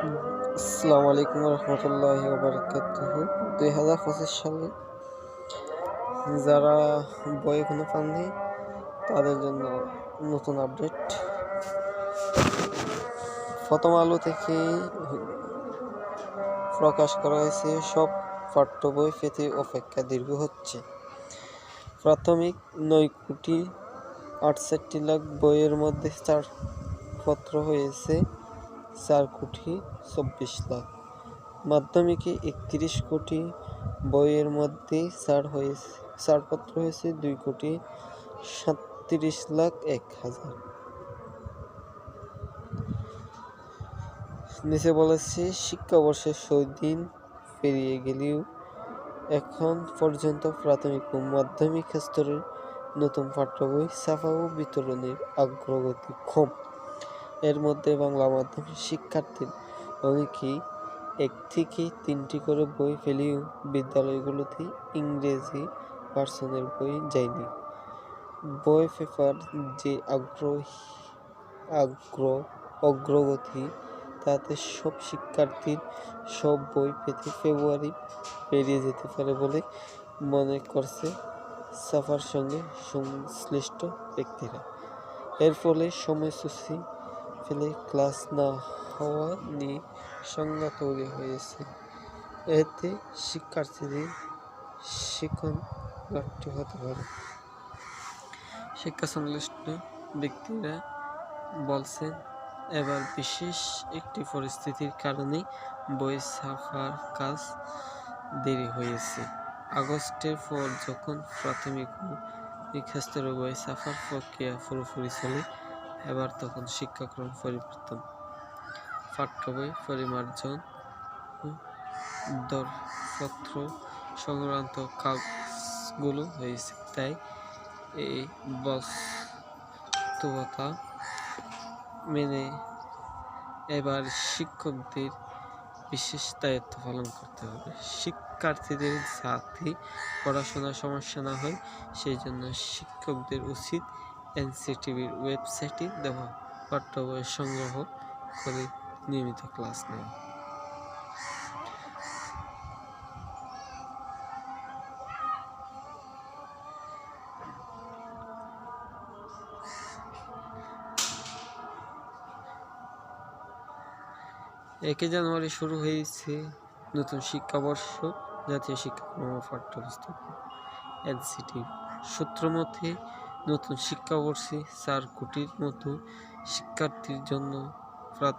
আসসালামু আলাইকুম রহমতুল্লাহ বারকাতুহ। দুই হাজার পঁচিশ সালে যারা বই এখনও পাননি, তাদের জন্য নতুন আপডেট। প্রথম আলো থেকে প্রকাশ করা হয়েছে, সব পাঠ্য বই পেতে অপেক্ষা দীর্ঘ হচ্ছে। প্রাথমিক নয় কোটি আটষট্টি লাখ বইয়ের মধ্যে চার পত্র হয়েছে। চার কোটি চব্বিশ লাখ। মাধ্যমিকে একত্রিশ কোটি বইয়ের মধ্যে ছাড় হয়েছে ছাড়পত্র হয়েছে দুই কোটি সাতত্রিশ লাখ এক হাজার। নিচে বলেছে, শিক্ষাবর্ষের দিন পেরিয়ে গেলেও এখন পর্যন্ত প্রাথমিক ও মাধ্যমিক স্তরের নতুন পাঠ্য বই ছাপা ও বিতরণের অগ্রগতি কম। এর মধ্যে বাংলা মাধ্যমের শিক্ষার্থীর অনেকেই এক থেকে তিনটি করে বই পেলেও বিদ্যালয়গুলোতে ইংরেজি ভার্সনের বই যায়নি। বই পেপার যে আগ্রহী, আগ্রহ, অগ্রগতি, তাতে সব শিক্ষার্থীর সব বই পেতে ফেব্রুয়ারি পেরিয়ে যেতে পারে বলে মনে করছে সাফার সঙ্গে সংশ্লিষ্ট ব্যক্তিরা। এর ফলে সময়সূচি ফেলে ক্লাস না হওয়া নিয়ে সংজ্ঞা তৈরি হয়েছে। এতে শিক্ষার্থীদের শিখন ঘাটতি হতে পারে। শিক্ষা সংশ্লিষ্ট ব্যক্তিরা বলছেন, এবার বিশেষ একটি পরিস্থিতির কারণে বই ছাপার কাজ দেরি হয়েছে। আগস্টের পর যখন প্রাথমিক ও স্তরের বই ছাপার প্রক্রিয়া পুরোপুরি চলে এবার তখন শিক্ষাক্রম পরিবর্তন। পাঠ্য বই পরিমার্জন দরপত্র সংক্রান্ত কাজগুলো হয়েছে। তাই এই বাস্তবতা মেনে এবার শিক্ষকদের বিশেষ দায়িত্ব পালন করতে হবে। শিক্ষার্থীদের যাতে পড়াশোনার সমস্যা না হয়, সেই জন্য শিক্ষকদের উচিত এনসিটিভির ওয়েবসাইটে দেওয়া পাঠ্য বই সংগ্রহ করে নিয়মিত ক্লাস নেওয়া একে জানুয়ারি শুরু হয়েছে নতুন শিক্ষাবর্ষ, জাতীয় শিক্ষাক্রম পাঠ্যপুস্তক। এনসিটি সূত্র মতে নতুন শিক্ষাবর্ষে চার কোটির মতো শিক্ষার্থীর জন্য প্রাথমিক